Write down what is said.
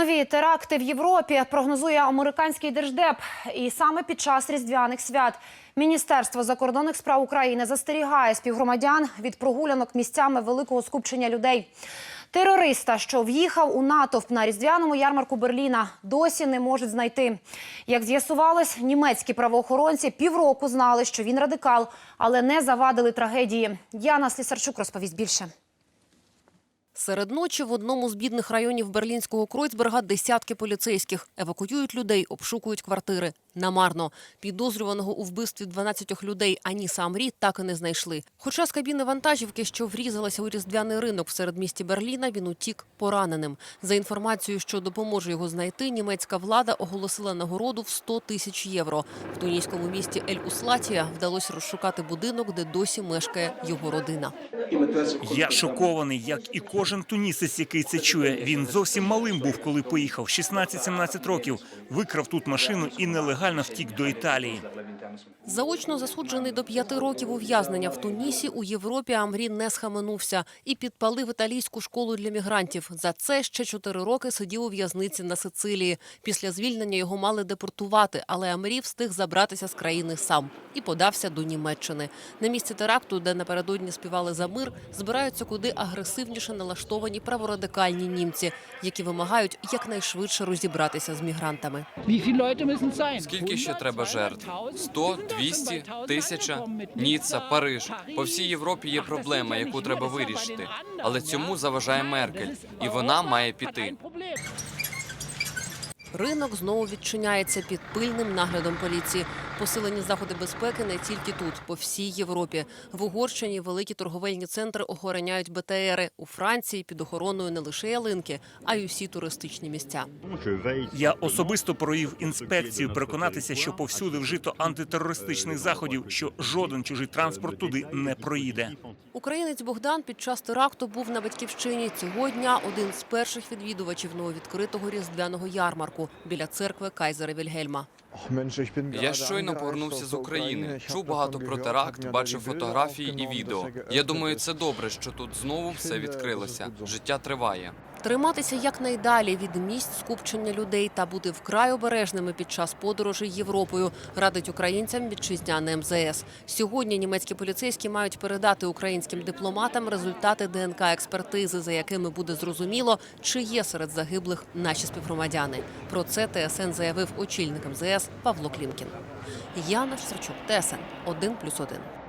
Нові теракти в Європі прогнозує американський держдеп. І саме під час різдвяних свят Міністерство закордонних справ України застерігає співгромадян від прогулянок місцями великого скупчення людей. Терориста, що в'їхав у натовп на різдвяному ярмарку Берліна, досі не можуть знайти. Як з'ясувалось, німецькі правоохоронці півроку знали, що він радикал, але не завадили трагедії. Яна Слісарчук розповість більше. Серед ночі в одному з бідних районів берлінського Кройцберга десятки поліцейських евакуюють людей, обшукують квартири. Намарно підозрюваного у вбивстві 12 людей Аніса Амрі так і не знайшли. Хоча з кабіни вантажівки, що врізалася у різдвяний ринок в середмісті Берліна, він утік пораненим. За інформацією, що допоможе його знайти, німецька влада оголосила нагороду в 100 тисяч євро. В тунійському місті Ель-Услатія вдалося розшукати будинок, де досі мешкає його родина. Я шокований, як і кожен тунісець, який це чує. Він зовсім малим був, коли поїхав. 16-17 років. Викрав тут машину і нелегально втік до Італії. Заочно засуджений до п'яти років ув'язнення в Тунісі у Європі Амрі не схаменувся і підпалив італійську школу для мігрантів. За це ще чотири роки сидів у в'язниці на Сицилії. Після звільнення його мали депортувати, але Амрі встиг забратися з країни сам і подався до Німеччини. На місці теракту, де напередодні співали за мир, збираються куди агресивніше налаштовані праворадикальні німці, які вимагають якнайшвидше розібратися з мігрантами. Скільки ще треба жертв? 100, 200, 1000? Ніцца, Париж. По всій Європі є проблема, яку треба вирішити. Але цьому заважає Меркель, і вона має піти. Ринок знову відчиняється під пильним наглядом поліції. Посилені заходи безпеки не тільки тут, по всій Європі. В Угорщині великі торговельні центри охороняють БТРи. У Франції під охороною не лише ялинки, а й усі туристичні місця. Я особисто провів інспекцію, переконатися, що повсюди вжито антитерористичних заходів, що жоден чужий транспорт туди не проїде. Українець Богдан під час теракту був на батьківщині. Цього дня один з перших відвідувачів нововідкритого різдвяного ярмарку біля церкви Кайзера Вільгельма. Я щойно повернувся з України. Чув багато про теракт, бачив фотографії і відео. Я думаю, це добре, що тут знову все відкрилося. Життя триває. Триматися якнайдалі від місць скупчення людей та бути вкрай обережними під час подорожей Європою радить українцям вітчизняне МЗС. Сьогодні німецькі поліцейські мають передати українським дипломатам результати ДНК експертизи, за якими буде зрозуміло, чи є серед загиблих наші співгромадяни. Про це ТСН заявив очільник МЗС Павло Клімкін. Яна Шсарчук, ТСН 1+,1.